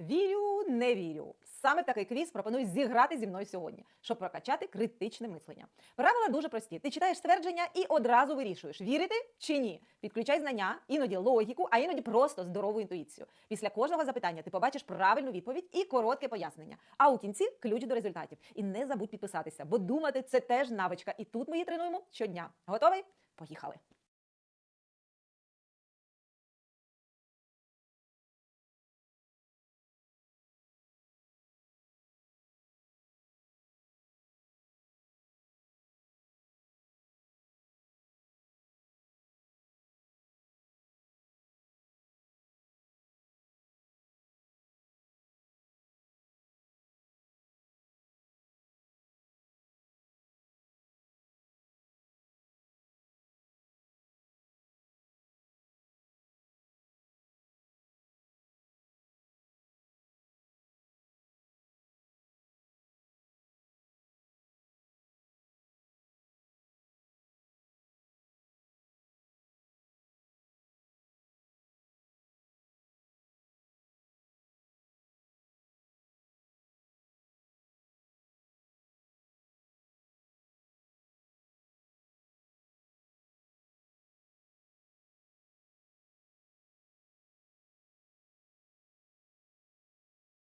Вірю, не вірю. Саме такий квіз пропоную зіграти зі мною сьогодні, щоб прокачати критичне мислення. Правила дуже прості. Ти читаєш ствердження і одразу вирішуєш, вірити чи ні. Підключай знання, іноді логіку, а іноді просто здорову інтуїцію. Після кожного запитання ти побачиш правильну відповідь і коротке пояснення. А у кінці ключ до результатів. І не забудь підписатися, бо думати це теж навичка. І тут ми її тренуємо щодня. Готовий? Поїхали!